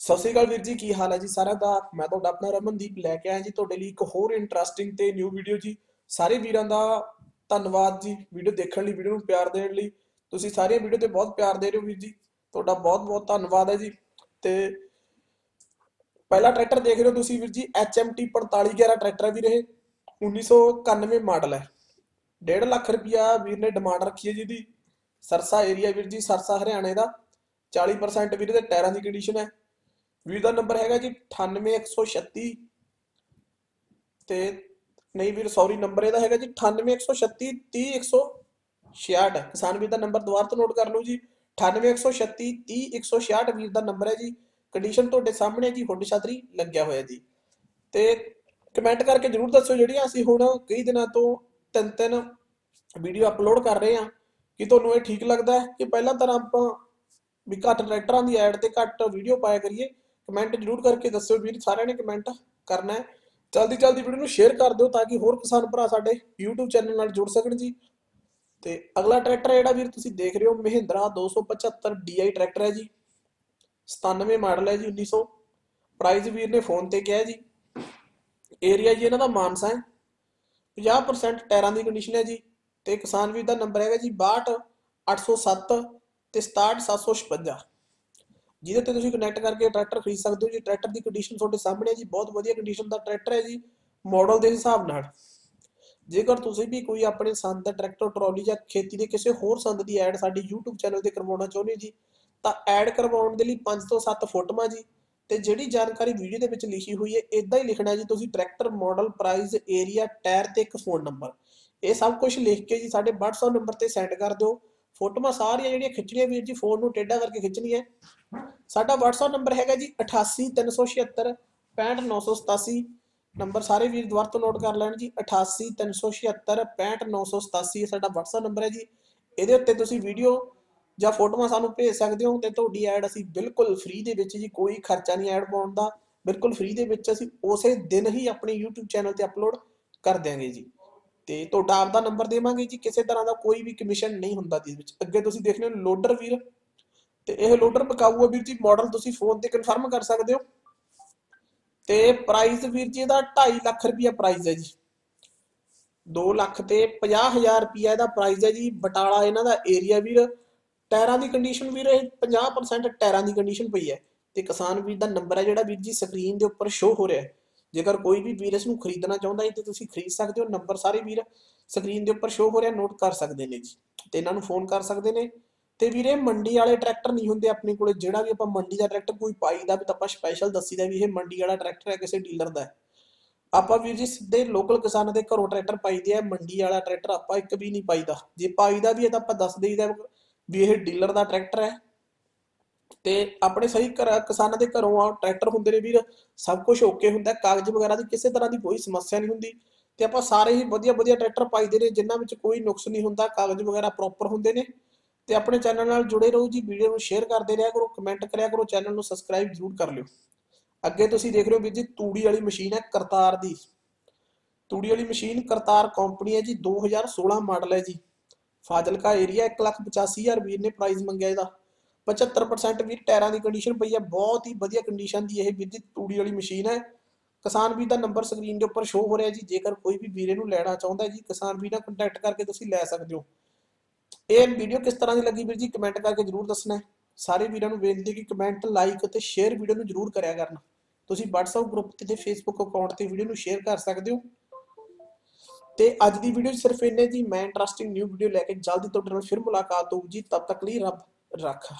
ਸਤਿ ਸ਼੍ਰੀ ਅਕਾਲ ਵੀਰ ਜੀ, ਕੀ ਹਾਲ ਹੈ ਜੀ ਸਾਰਾ ਦਾ? ਮੈਂ ਤੁਹਾਡਾ ਆਪਣਾ ਰਮਨਦੀਪ ਲੈ ਕੇ ਆਇਆ ਜੀ, ਤੁਹਾਡੇ ਲਈ ਇੱਕ ਹੋਰ ਇੰਟਰਸਟਿੰਗ ਤੇ ਨਿਊ ਵੀਡੀਓ ਜੀ। ਸਾਰੇ ਵੀਰਾਂ ਦਾ ਧੰਨਵਾਦ ਜੀ ਵੀਡੀਓ ਦੇਖਣ ਲਈ ਵੀਡੀਓ ਨੂੰ ਪਿਆਰ ਦੇਣ ਲਈ। ਤੁਸੀਂ ਸਾਰੇ ਵੀਡੀਓ ਤੇ ਬਹੁਤ ਪਿਆਰ ਦੇ ਰਹੇ ਹੋ ਵੀਰ ਜੀ। ਤੁਹਾਡਾ ਬਹੁਤ ਬਹੁਤ ਧੰਨਵਾਦ ਹੈ ਜੀ। ਤੇ ਪਹਿਲਾ ਟਰੈਕਟਰ ਦੇਖ ਰਹੇ ਹੋ ਤੁਸੀਂ ਵੀਰ ਜੀ HMT 4511 ਟਰੈਕਟਰ ਵੀ ਰਹੇ 1991 ਮਾਡਲ ਹੈ। 1.5 ਲੱਖ ਰੁਪਿਆ ਵੀਰ ਨੇ ਡਿਮਾਂਡ ਰੱਖੀ ਹੈ ਜੀ ਦੀ ਸਰਸਾ ਏਰੀਆ ਵੀਰ ਜੀ, ਸਰਸਾ ਹਰਿਆਣੇ ਦਾ। 40% ਵੀਰ ਦੇ ਟਾਇਰਾਂ ਦੀ ਕੰਡੀਸ਼ਨ ਹੈ। ਵੀਰ ਦਾ ਨੰਬਰ ਹੈਗਾ ਜੀ 98136 ਤੇ ਨਹੀਂ ਵੀਰ ਸੌਰੀ ਨੰਬਰ ਇਹਦਾ ਹੈਗਾ ਜੀ 98136 30166 ਕਿਸਾਨ ਵੀਰ ਦਾ ਨੰਬਰ ਦੁਬਾਰਾ ਤੋਂ ਨੋਟ ਕਰ ਲਓ ਜੀ। 98136 30166 ਵੀਰ ਦਾ ਨੰਬਰ ਹੈ ਜੀ। ਕੰਡੀਸ਼ਨ ਤੁਹਾਡੇ ਸਾਹਮਣੇ ਹੈ ਜੀ, ਹੁੱਡ ਛਤਰੀ ਲੱਗਿਆ ਹੋਇਆ ਜੀ। ਤੇ ਕਮੈਂਟ ਕਰਕੇ ਜਰੂਰ ਦੱਸਿਓ ਜਿਹੜੀਆਂ ਅਸੀਂ ਹੁਣ ਕਈ ਦਿਨਾਂ ਤੋਂ ਤਿੰਨ ਤਿੰਨ ਵੀਡੀਓ ਅਪਲੋਡ ਕਰ ਰਹੇ ਹਾਂ, ਕਿ ਤੁਹਾਨੂੰ ਇਹ ਠੀਕ ਲੱਗਦਾ ਹੈ? ਕਿ ਪਹਿਲਾਂ ਤਰ੍ਹਾਂ ਆਪਾਂ ਵੀ ਘੱਟ ਟਰੈਕਟਰਾਂ ਦੀ ਐਡ ਤੇ ਘੱਟ ਵੀਡੀਓ ਪਾਇਆ ਕਰੀਏ। ਕਮੈਂਟ ਜਰੂਰ ਕਰਕੇ ਦੱਸਿਓ ਵੀਰ, ਸਾਰਿਆਂ ਨੇ ਕਮੈਂਟ ਕਰਨਾ ਹੈ। ਜਲਦੀ ਜਲਦੀ ਵੀਡੀਓ ਨੂੰ ਸ਼ੇਅਰ ਕਰ ਦਿਓ ਤਾਂ ਕਿ ਹੋਰ ਕਿਸਾਨ ਭਰਾ ਸਾਡੇ YouTube ਚੈਨਲ ਨਾਲ ਜੁੜ ਸਕਣ ਜੀ। ਤੇ ਅਗਲਾ ਟਰੈਕਟਰ ਜਿਹੜਾ ਵੀਰ ਤੁਸੀਂ ਦੇਖ ਰਹੇ ਹੋ, ਮਹਿੰਦਰਾ 275 DI ਟਰੈਕਟਰ ਹੈ ਜੀ। 97 ਮਾਡਲ ਹੈ ਜੀ 1900 ਪ੍ਰਾਈਸ ਵੀਰ ਨੇ ਫੋਨ ਤੇ ਕਿਹਾ ਜੀ। ਏਰੀਆ ਜੀ ਇਹਨਾਂ ਦਾ ਮਾਨਸਾ ਹੈ। 50% ਟਾਇਰਾਂ ਦੀ ਕੰਡੀਸ਼ਨ ਹੈ ਜੀ ਤੇ ਕਿਸਾਨ ਵੀਰ ਦਾ ਨੰਬਰ ਹੈਗਾ ਜੀ 62807 ਤੇ 67756 ਜਿਹਦੇ ਤੇ ਤੁਸੀਂ ਕਨੈਕਟ ਕਰਕੇ ਟਰੈਕਟਰ ਖਰੀਦ ਸਕਦੇ ਹੋ ਜੀ। ਟਰੈਕਟਰ ਦੀ ਕੰਡੀਸ਼ਨ ਤੁਹਾਡੇ ਸਾਹਮਣੇ ਹੈ ਜੀ। ਬਹੁਤ ਵਧੀਆ ਕੰਡੀਸ਼ਨ ਦਾ ਟਰੈਕਟਰ ਹੈ ਜੀ ਮਾਡਲ ਦੇ ਹਿਸਾਬ ਨਾਲ। ਜੇਕਰ ਤੁਸੀਂ ਵੀ ਕੋਈ ਆਪਣੇ ਸੰਦ ਦਾ ਟਰੈਕਟਰ ਟਰਾਲੀ ਜਾਂ ਖੇਤੀ ਦੇ ਕਿਸੇ ਹੋਰ ਸੰਦ ਦੀ ਐਡ ਸਾਡੀ YouTube ਚੈਨਲ ਤੇ ਕਰਵਾਉਣਾ ਚਾਹੁੰਦੇ ਹੋ ਜੀ, ਤਾਂ ਐਡ ਕਰਵਾਉਣ ਦੇ ਲਈ 5 ਤੋਂ 7 ਫੋਟੋਆਂ ਜੀ। ਤੇ ਜਿਹੜੀ ਜਾਣਕਾਰੀ ਵੀਡੀਓ ਦੇ ਵਿੱਚ ਲਿਖੀ ਹੋਈ ਹੈ ਇਦਾਂ ਹੀ ਲਿਖਣਾ ਜੀ, ਤੁਸੀਂ tractor model price area tyre ਤੇ ਇੱਕ ਫੋਨ ਨੰਬਰ ਇਹ ਸਭ ਕੁਝ ਲਿਖ ਕੇ ਜੀ ਸਾਡੇ WhatsApp ਨੰਬਰ ਤੇ ਸੈਂਡ ਕਰ ਦਿਓ। ਫੋਟੋਆਂ ਸਾਰੀਆਂ ਜਿਹੜੀਆਂ ਖਿੱਚਣੀਆਂ ਵੀਰ ਜੀ ਫੋਨ ਨੂੰ ਟੇਢਾ ਕਰਕੇ ਖਿੱਚਣੀ ਹੈ। ਸਾਡਾ WhatsApp ਨੰਬਰ ਹੈਗਾ ਜੀ 88376 65987 ਨੰਬਰ ਸਾਰੇ ਵੀਰ ਦੁਬਾਰਾ ਤੋਂ ਨੋਟ ਕਰ ਲੈਣ ਜੀ 88376 65987 ਇਹ ਸਾਡਾ WhatsApp ਨੰਬਰ ਹੈ ਜੀ। ਇਹਦੇ ਉੱਤੇ ਤੁਸੀਂ ਵੀਡੀਓ ਜਾਂ ਫੋਟੋਆਂ ਸਾਨੂੰ ਭੇਜ ਸਕਦੇ ਹੋ ਤੇ ਤੁਹਾਡੀ ਐਡ ਅਸੀਂ ਬਿਲਕੁਲ ਫ੍ਰੀ ਦੇ ਵਿੱਚ ਜੀ, ਕੋਈ ਖਰਚਾ ਨਹੀਂ ਐਡ ਪਾਉਣ ਦਾ। ਬਿਲਕੁਲ ਫ੍ਰੀ ਦੇ ਵਿੱਚ ਅਸੀਂ ਉਸੇ ਦਿਨ ਹੀ ਆਪਣੇ YouTube ਚੈਨਲ ਤੇ ਅਪਲੋਡ ਕਰ ਦਿਆਂਗੇ ਜੀ। ਤੇ ਤੁਹਾਡਾ ਆਪਦਾ ਨੰਬਰ ਦੇਵਾਂਗੇ ਜੀ, ਕਿਸੇ ਤਰ੍ਹਾਂ ਦਾ ਕੋਈ ਵੀ ਕਮਿਸ਼ਨ ਨਹੀਂ ਹੁੰਦਾ ਜੀ ਵਿੱਚ। ਅੱਗੇ ਤੁਸੀਂ ਦੇਖ ਰਹੇ ਲੋਡਰ ਵੀਰ। ਤੇ ਇਹ ਲੋਡਰ ਪਕਾਊ ਵੀਰ ਜੀ ਮਾਡਲ ਤੁਸੀਂ ਫੋਨ ਤੇ ਕਨਫਰਮ ਕਰ ਸਕਦੇ ਹੋ। ਤੇ ਪ੍ਰਾਈਸ ਵੀਰ ਜੀ, ਇਹਦਾ 2.5 ਲੱਖ ਰੁਪਿਆ ਪ੍ਰਾਈਸ ਹੈ ਜੀ। 2 ਲੱਖ ਤੇ 50000 ਰੁਪਿਆ ਇਹਦਾ ਪ੍ਰਾਈਸ ਹੈ ਜੀ। ਬਟਾਲਾ ਇਹਨਾਂ ਦਾ ਏਰੀਆ ਵੀਰ। ਟਾਇਰਾਂ ਦੀ ਕੰਡੀਸ਼ਨ ਵੀਰ ਇਹ 50% ਟਾਇਰਾਂ ਦੀ ਕੰਡੀਸ਼ਨ ਪਈ ਹੈ ਤੇ ਕਿਸਾਨ ਵੀਰ ਦਾ ਨੰਬਰ ਹੈ ਜਿਹੜਾ ਵੀਰ ਜੀ ਸਕਰੀਨ ਦੇ ਉੱਪਰ ਸ਼ੋ ਹੋ ਰਿਹਾ ਹੈ। ਜੇਕਰ ਕੋਈ ਵੀ ਵੀਰ ਇਸ ਨੂੰ ਖਰੀਦਣਾ ਚਾਹੁੰਦਾ ਹੈ ਤੇ ਤੁਸੀਂ ਖਰੀਦ ਸਕਦੇ ਹੋ ਨੰਬਰ ਸਾਰੇ ਵੀਰ ਸਕਰੀਨ ਦੇ ਉੱਪਰ ਸ਼ੋ ਹੋ ਰਿਹਾ ਨੋਟ ਕਰ ਸਕਦੇ ਨੇ ਜੀ। ਤੇ ਇਹਨਾਂ ਨੂੰ ਫੋਨ ਕਰ ਸਕਦੇ ਨੇ। ਤੇ ਵੀਰੇ ਮੰਡੀ ਵਾਲੇ ਟਰੈਕਟਰ ਨਹੀਂ ਹੁੰਦੇ ਆਪਣੇ ਕੋਲੇ, ਜਿਹੜਾ ਵੀ ਆਪਾਂ ਮੰਡੀ ਦਾ ਟਰੈਕਟਰ ਕੋਈ ਪਾਈਦਾ ਵੀ ਤਾਂ ਆਪਾਂ ਸਪੈਸ਼ਲ ਦੱਸੀਦਾ ਵੀ ਇਹ ਮੰਡੀ ਵਾਲਾ ਟਰੈਕਟਰ ਹੈ, ਕਿਸੇ ਡੀਲਰ ਦਾ ਆਪਾਂ ਵੀਰ ਜੀ ਸਿੱਧੇ ਲੋਕਲ ਕਿਸਾਨਾਂ ਦੇ ਘਰੋਂ ਟਰੈਕਟਰ ਪਾਈਦੇ ਆ, ਮੰਡੀ ਵਾਲਾ ਟਰੈਕਟਰ ਆਪਾਂ ਇੱਕ ਵੀ ਨਹੀਂ ਪਾਈਦਾ। ਜੇ ਪਾਈਦਾ ਵੀ ਹੈ ਤਾਂ ਆਪਾਂ ਦੱਸ ਦੇਈਦਾ ਵੀ ਇਹ ਡੀਲਰ ਦਾ ਟਰੈਕਟਰ ਹੈ। ਤੇ ਆਪਣੇ ਸਹੀ ਘਰ, ਕਿਸਾਨਾਂ ਦੇ ਘਰੋਂ ਆ, ਟਰੈਕਟਰ ਹੁੰਦੇ ਨੇ ਵੀਰ, ਸਭ ਕੁਝ ਓਕੇ ਹੁੰਦਾ, ਕਾਗਜ਼ ਵਗੈਰਾ ਦੀ ਕਿਸੇ ਤਰ੍ਹਾਂ ਦੀ ਕੋਈ ਸਮੱਸਿਆ ਨਹੀਂ ਹੁੰਦੀ। ਤੇ ਆਪਾਂ ਸਾਰੇ ਹੀ ਵਧੀਆ ਵਧੀਆ ਟਰੈਕਟਰ ਪਾਈਦੇ ਨੇ ਜਿਨ੍ਹਾਂ ਵਿੱਚ ਕੋਈ ਨੁਕਸ ਨਹੀਂ ਹੁੰਦਾ, ਕਾਗਜ਼ ਵਗੈਰਾ ਪ੍ਰੋਪਰ ਹੁੰਦੇ ਨੇ। ਤੇ ਆਪਣੇ ਚੈਨਲ ਨਾਲ ਜੁੜੇ ਰਹੋ ਜੀ, ਵੀਡੀਓ ਨੂੰ ਸ਼ੇਅਰ ਕਰਦੇ ਰਿਹਾ ਕਰੋ ਕਮੈਂਟ ਕਰਿਆ ਕਰੋ ਚੈਨਲ ਨੂੰ ਸਬਸਕ੍ਰਾਈਬ ਜ਼ਰੂਰ ਕਰ ਲਿਓ। ਅੱਗੇ ਤੁਸੀਂ ਦੇਖ ਰਹੇ ਹੋ ਵੀਰ ਜੀ, ਤੂੜੀ ਵਾਲੀ ਮਸ਼ੀਨ ਹੈ ਕਰਤਾਰ ਦੀ। ਤੂੜੀ ਵਾਲੀ ਮਸ਼ੀਨ ਕਰਤਾਰ ਕੰਪਨੀ ਹੈ ਜੀ 2016 ਮਾਡਲ ਹੈ ਜੀ। ਫਾਜ਼ਿਲਕਾ ਏਰੀਆ 185000 ਵੀਰ ਨੇ ਪ੍ਰਾਈਸ ਮੰਗਿਆ ਇਹਦਾ। 75% ਵੀਰ ਟਾਇਰਾਂ ਦੀ ਕੰਡੀਸ਼ਨ ਪਈ ਹੈ। ਬਹੁਤ ਹੀ ਵਧੀਆ ਕੰਡੀਸ਼ਨ ਦੀ ਇਹ ਵੀਰ ਜੀ ਤੂੜੀ ਵਾਲੀ ਮਸ਼ੀਨ ਹੈ। ਕਿਸਾਨ ਵੀਰ ਦਾ ਨੰਬਰ ਸਕਰੀਨ ਦੇ ਉੱਪਰ ਸ਼ੋ ਹੋ ਰਿਹਾ ਜੀ। ਜੇਕਰ ਕੋਈ ਵੀ ਵੀਰੇ ਨੂੰ ਲੈਣਾ ਚਾਹੁੰਦਾ ਜੀ, ਕਿਸਾਨ ਵੀਰ ਨਾਲ ਕੰਟੈਕਟ ਕਰਕੇ ਤੁਸੀਂ ਲੈ ਸਕਦੇ ਹੋ। ਇਹ ਵੀਡੀਓ ਕਿਸ ਤਰ੍ਹਾਂ ਦੀ ਲੱਗੀ ਵੀਰ ਜੀ? ਕਮੈਂਟ ਕਰਕੇ ਜਰੂਰ ਦੱਸਣਾ ਸਾਰੇ ਵੀਰਾਂ ਨੂੰ ਬੇਨਤੀ ਕਿ ਕਮੈਂਟ ਲਾਈਕ ਅਤੇ ਸ਼ੇਅਰ ਵੀਡੀਓ ਨੂੰ ਜਰੂਰ ਕਰਿਆ ਕਰਨਾ। ਤੁਸੀਂ WhatsApp ਗਰੁੱਪ ਤੇ ਤੇ Facebook ਅਕਾਊਂਟ ਤੇ ਵੀਡੀਓ ਨੂੰ ਸ਼ੇਅਰ ਕਰ ਸਕਦੇ ਹੋ। ਤੇ ਅੱਜ ਦੀ ਵੀਡੀਓ ਸਿਰਫ ਇੰਨੇ ਜੀ ਮੈਂ ਇੰਟਰਸਟਿੰਗ ਨਿਊ ਵੀਡੀਓ ਲੈ ਕੇ ਜਲਦੀ ਤੁਹਾਡੇ ਨਾਲ ਫਿਰ ਮੁਲਾਕਾਤ ਹੋਊਗੀ, ਤਦ ਤੱਕ ਲਈ ਰੱਬ ਰੱਖਾ।